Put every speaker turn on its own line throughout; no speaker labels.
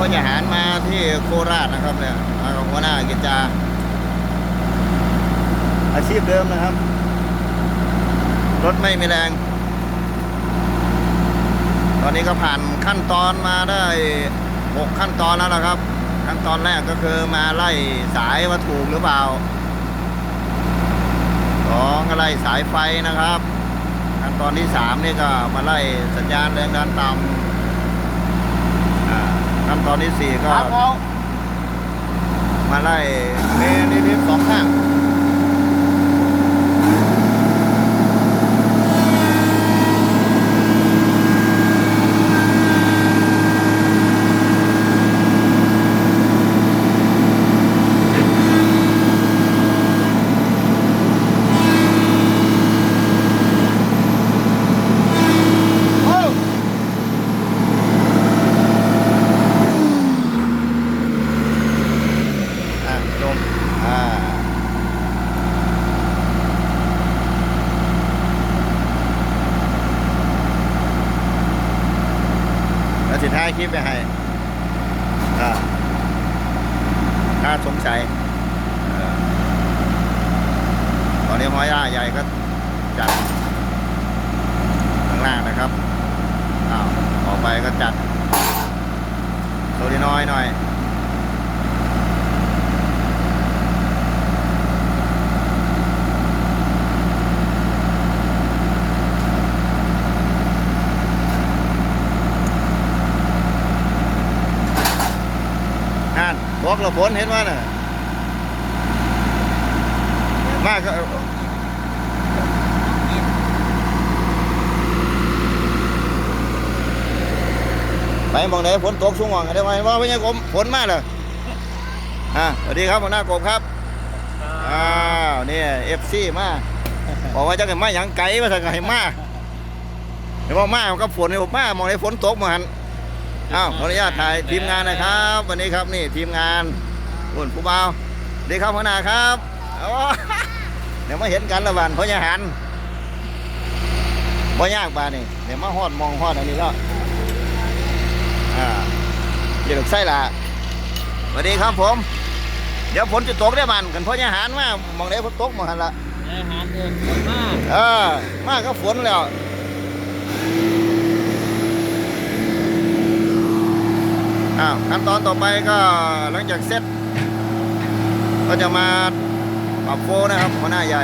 พลทหารมาที่โคราชนะครับเนี่ยหัวหน้ากิจจา อาชีพเดิมนะครับ รถไม่มีแรง ตอนนี้ก็ผ่านขั้นตอนมาได้หกขั้นตอนแล้วนะครับ ขั้นตอนแรกก็คือมาไล่สายว่าถูกหรือเปล่าสองก็ไล่สายไฟนะครับ ขั้นตอนที่สามนี่ก็มาไล่สัญญาณแรงดันต่ำ ขั้นตอนที่สี่ก็มาไล่เมนนิดๆสองข้าง อะจมอ่าแล้วสิท้ายคลิปไปให้ถ้าสงสัยตอนนี้ห้อยย่าใหญ่ก็จัดข้างล่างนะครับอ้าวต่อไปก็จัดตัวน้อยหน่อย นั่นบอกเราผลเห็นว่าน่ะ มากก็ไปมองไหนฝนตกชุ่งหวังได้ไหมว่าไม่ใช่ผมฝนมากเลยอ่าสวัสดีครับหัวหน้ากบครับอ้าวนี่เอฟซีมาบอกว่าจะกันมาอย่างไกลมาสักไงมาเดี๋ยวว่ามามันก็ฝนเนี่ยผมมา มองไหนฝนตกมาหัน อ้าวขออนุญาตถ่ายทีมงานนะครับ วันนี้ครับนี่ทีมงานอุ่นผู้บ่าวดีครับหัวหน้าครับโอ้เดี๋ยวมาเห็นกันละวันเพราะยาหันบ่ยากบานี่เดี๋ยวมาฮอดมองฮอดอันนี้แล้วอ่าเดี๋ยวใส่ละสวัสดีครับผม เดี๋ยวฝนจะตกได้มันกันเพราะยาหันมามองได้ฝนตกมาหันละ
อาหารเดินคนมาก
เออมาก็ฝนแล้ว อ้าวขั้นตอนต่อไปก็หลังจากเสร็จ ก็จะมาปรับโฟนะครับหัวหน้าใหญ่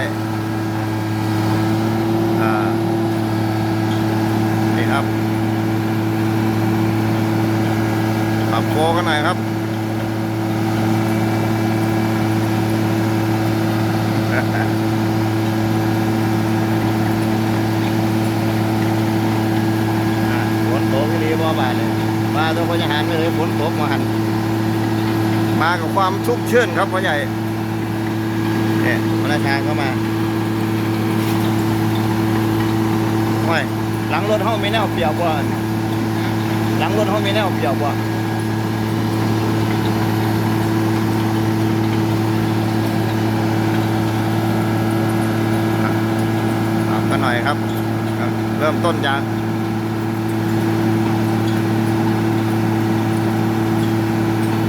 นี่ครับ ปรับโฟกันหน่อยครับ อ่าฝนตกที่ดีบ่บาดเลย มาตัวพญาหารไม่เลยฝนตกมาหันมากับความชุกชื่นครับพ่อใหญ่เนี่ยพระราชาก็มาโอ้ยหลังรถเฮามีแนวเปียกว่าหลังรถเฮามีแนวเปียกว่าอะปรับกันหน่อยครับครับ เริ่มต้นจาก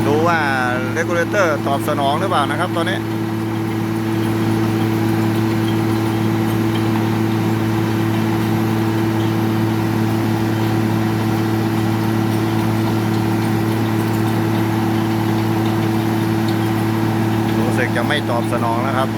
ดูว่า เรกูเลเตอร์ตอบสนองหรือเปล่านะครับ ตอนนี้รู้สึกจะไม่ตอบสนองนะครับ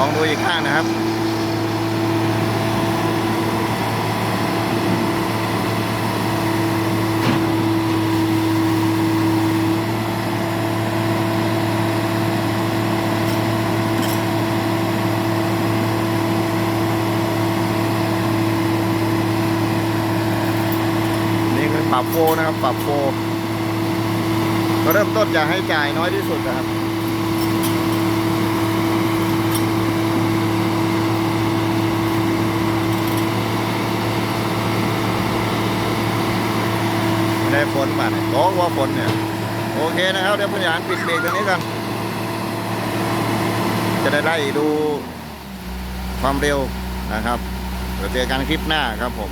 อ้าวลองดูอีกข้างนะครับนี่คือปรับโฟนะครับปรับโฟก็เริ่มต้นจากให้จ่ายน้อยที่สุดนะครับ ได้ฝนมา เนี่ยร้องว่าฝนเนี่ย โอเคนะครับ เดี๋ยวพยานปิดเบรกตรงนี้กัน จะได้ไล่ดูความเร็วนะครับเดี๋ยวเจอกันคลิปหน้าครับผม